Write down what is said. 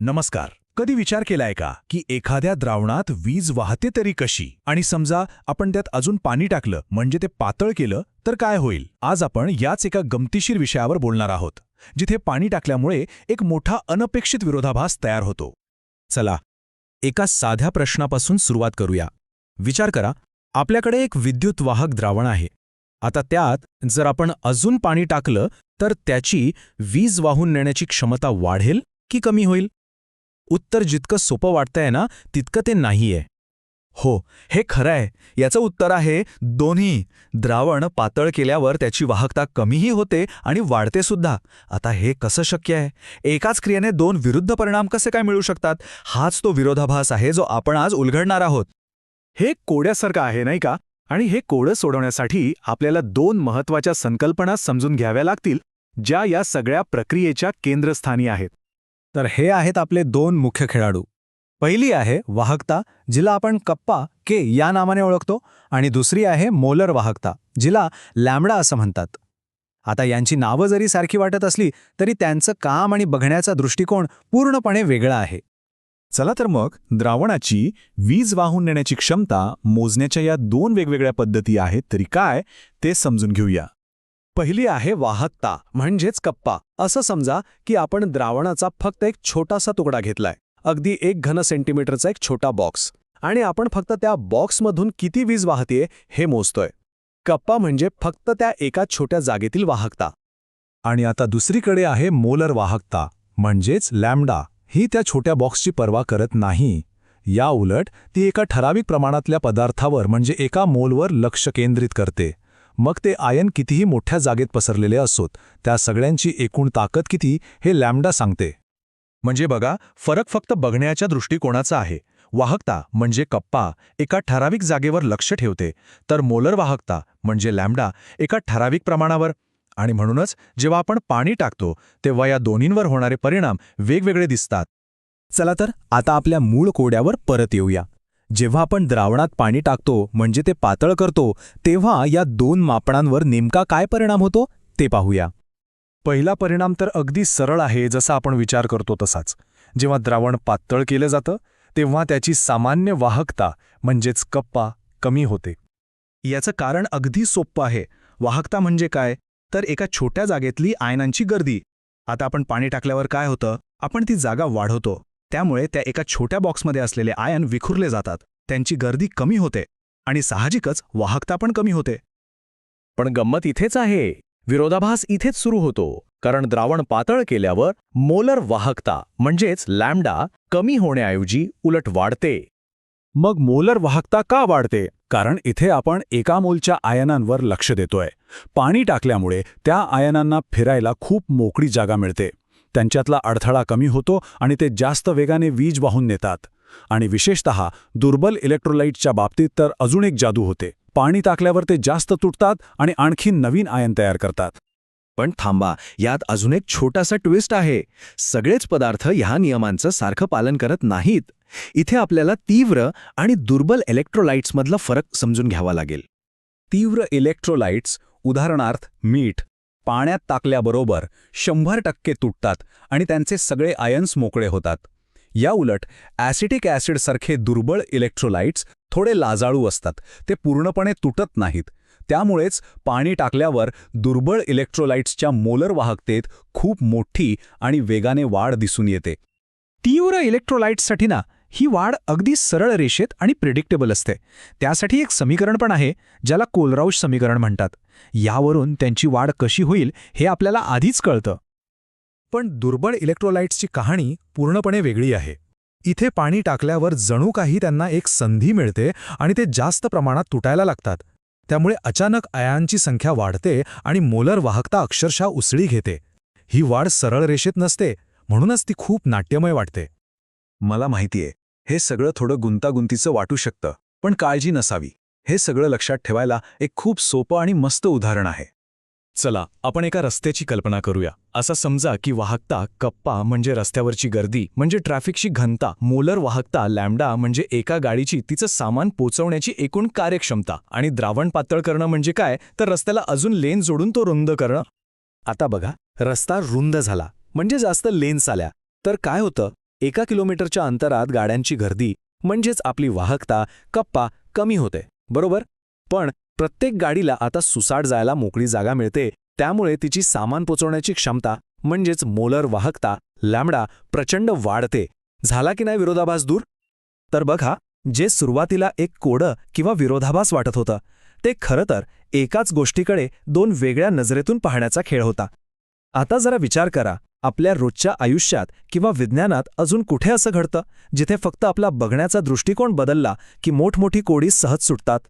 नमस्कार. कधी विचार केलाय का की एखाद्या द्रावणात वीज वाहते तरी कशी? आणि समजा आपण त्यात अजून पाणी टाकलं म्हणजे ते पातळ केलं तर काय होईल? आज आपण याच एका गमतीशीर विषयावर बोलणार आहोत जिथे पाणी टाकल्यामुळे एक मोठा अनपेक्षित विरोधाभास तयार होतो. चला एका साध्या प्रश्नापासून सुरुवात करूया. विचार करा आपल्याकडे एक विद्युत वाहक द्रावण आहे. आता त्यात जर आपण अजून पाणी टाकलं तर त्याची वीज वाहून नेण्याची क्षमता वाढेल की कमी होईल? उत्तर जितकं सोपं वाटतंय ना तितकं ते नाहीये. हो हे खरं आहे याचं उत्तर आहे दोन्ही. द्रावण पातळ केल्यावर त्याची वाहकता कमीही होते आणि वाढते सुद्धा. आता हे कसं शक्य आहे? एकाच क्रियेने दोन विरुद्ध परिणाम कसे काय मिळू शकतात? हाच तो विरोधाभास आहे जो आपण आज उलगडणार आहोत. हे कोड्यासारखं आहे नाही का? आणि हे कोडं सोडवण्यासाठी आपल्याला दोन महत्त्वाच्या संकल्पना समजून घ्याव्या लागतील ज्या या सगळ्या प्रक्रियेच्या केंद्रस्थानी आहेत. तर हे आहेत आपले दोन मुख्य खेळाडू. पहिली आहे वाहकता जिला आपण कप्पा के या नावाने ओळखतो आणि दुसरी आहे मोलर वाहकता जिला लॅमडा असं म्हणतात. आता यांची नावं जरी सारखी वाटत असली तरी त्यांचं काम आणि बघण्याचा दृष्टिकोन पूर्णपणे वेगळा आहे. चला तर मग द्रावणाची वीज वाहून नेण्याची क्षमता मोजण्याच्या या दोन वेगवेगळ्या पद्धती आहेत तरी काय ते समजून घेऊया. पहिली आहे वाहकता म्हणजेच कप्पा. असं समजा की आपण द्रावणाचा फक्त एक छोटासा तुकडा घेतलाय. अगदी एक घन सेंटीमीटरचा एक छोटा बॉक्स. आणि आपण फक्त त्या बॉक्समधून किती वीज वाहतीये हे मोजतोय. कप्पा म्हणजे फक्त त्या एका छोट्या जागेतील वाहकता. आणि आता दुसरीकडे आहे मोलर वाहकता म्हणजेच लॅमडा. ही त्या छोट्या बॉक्सची पर्वा करत नाही. या उलट ती एका ठराविक प्रमाणातल्या पदार्थावर म्हणजे एका मोलवर लक्ष केंद्रित करते. मग ते आयन कितीही मोठ्या जागेत पसरलेले असोत त्या सगळ्यांची एकूण ताकद किती हे लॅमडा सांगते. म्हणजे बघा फरक फक्त बघण्याच्या दृष्टिकोनाचा आहे. वाहकता म्हणजे कप्पा एका ठराविक जागेवर लक्ष ठेवते तर मोलर वाहकता म्हणजे लॅमडा एका ठराविक प्रमाणावर. आणि म्हणूनच जेव्हा आपण पाणी टाकतो तेव्हा या दोन्हींवर होणारे परिणाम वेगवेगळे दिसतात. चला तर आता आपल्या मूळ कोड्यावर परत येऊया. जेव्हा आपण द्रावणात पाणी टाकतो म्हणजे ते पातळ करतो तेव्हा या दोन मापणांवर नेमका काय परिणाम होतो ते पाहूया. पहिला परिणाम तर अगदी सरळ आहे जसा आपण विचार करतो तसाच. जेव्हा द्रावण पातळ केलं जातं तेव्हा त्याची सामान्य वाहकता म्हणजेच कप्पा कमी होते. याचं कारण अगदी सोप्पं आहे. वाहकता म्हणजे काय? तर एका छोट्या जागेतली आयनांची गर्दी. आता आपण पाणी टाकल्यावर काय होतं? आपण ती जागा वाढवतो. त्यामुळे त्या एका छोट्या बॉक्समध्ये असलेले आयन विखुरले जातात. त्यांची गर्दी कमी होते आणि साहजिकच वाहकता पण कमी होते. पण गंमत इथेच आहे. विरोधाभास इथेच सुरू होतो कारण द्रावण पातळ केल्यावर मोलर वाहकता म्हणजेच लॅम्डा कमी होण्याऐवजी उलट वाढते. मग मोलर वाहकता का वाढते? कारण इथे आपण एका मोलच्या आयनांवर लक्ष देतोय. पाणी टाकल्यामुळे त्या आयनांना फिरायला खूप मोकळी जागा मिळते. त्यांच्यातला अडथळा कमी होतो आणि ते जास्त वेगाने वीज वाहून नेतात. आणि विशेषत दुर्बल इलेक्ट्रोलाइटच्या बाबतीत तर अजून एक जादू होते. पाणी टाकल्यावर ते जास्त तुटतात आणि आणखी नवीन आयन तयार करतात. पण थांबा यात अजून एक छोटासा ट्विस्ट आहे. सगळेच पदार्थ ह्या नियमांचं सारखं पालन करत नाहीत. इथे आपल्याला तीव्र आणि दुर्बल इलेक्ट्रोलाइट्समधला फरक समजून घ्यावा लागेल. तीव्र इलेक्ट्रोलाइट्स उदाहरणार्थ मीठ पाण्यात टाकल्याबरोबर शंभर टक्के तुटतात आणि त्यांचे सगळे आयन्स मोकळे होतात. या उलट ॲसिटिक ॲसिडसारखे दुर्बळ इलेक्ट्रोलाइट्स थोडे लाजाळू असतात. ते पूर्णपणे तुटत नाहीत. त्यामुळेच पाणी टाकल्यावर दुर्बळ इलेक्ट्रोलाइट्सच्या मोलर वाहकतेत खूप मोठी आणि वेगाने वाढ दिसून येते. तीव्र इलेक्ट्रोलाइट्ससाठी ना ही वाढ अगदी सरळ रेषेत आणि प्रिडिक्टेबल असते. त्यासाठी एक समीकरण पण आहे ज्याला कोलराऊश समीकरण म्हणतात. यावरून त्यांची वाढ कशी होईल हे आपल्याला आधीच कळतं. पण दुर्बळ इलेक्ट्रोलाइट्सची कहाणी पूर्णपणे वेगळी आहे. इथे पाणी टाकल्यावर जणू काही त्यांना एक संधी मिळते आणि ते जास्त प्रमाणात तुटायला लागतात. त्यामुळे अचानक आयांची संख्या वाढते आणि मोलर वाहकता अक्षरशः उसळी घेते. ही वाढ सरळ रेषेत नसते म्हणूनच ती खूप नाट्यमय वाटते. मला माहितीये हे सगळं थोडं गुंतागुंतीचं वाटू शकतं पण काळजी नसावी. हे सगळं लक्षात ठेवायला एक खूप सोपं आणि मस्त उदाहरण आहे. चला आपण एका रस्त्याची कल्पना करूया. असा समजा की वाहकता कप्पा म्हणजे रस्त्यावरची गर्दी म्हणजे ट्रॅफिकची घनता मोलर वाहकता लॅम्डा म्हणजे एका गाडीची तिचं सामान पोचवण्याची एकूण कार्यक्षमता आणि द्रावण पातळ करणं म्हणजे काय? तर रस्त्याला अजून लेन जोडून तो रुंद करणं. आता बघा रस्ता रुंद झाला म्हणजे जास्त लेन्स आल्या. तर काय होतं? एका किलोमीटरच्या अंतरात गाड्यांची गर्दी म्हणजेच आपली वाहकता कप्पा कमी होते बरोबर? पण प्रत्येक गाडीला आता सुसाट जायला मोकळी जागा मिळते त्यामुळे तिची सामान पोचवण्याची क्षमता म्हणजेच मोलर वाहकता लॅमडा प्रचंड वाढते. झाला की नाही विरोधाभास दूर? तर बघा जे सुरुवातीला एक कोडं किंवा विरोधाभास वाटत होतं ते खरं तर एकाच गोष्टीकडे दोन वेगळ्या नजरेतून पाहण्याचा खेळ होता. आता जरा विचार करा. आपल्या रोजच्या आयुष्यात किंवा विज्ञानात अजून कुठे असं घडतं जिथे फक्त आपला बघण्याचा दृष्टिकोन बदलला की मोठमोठी कोडी सहज सुटतात?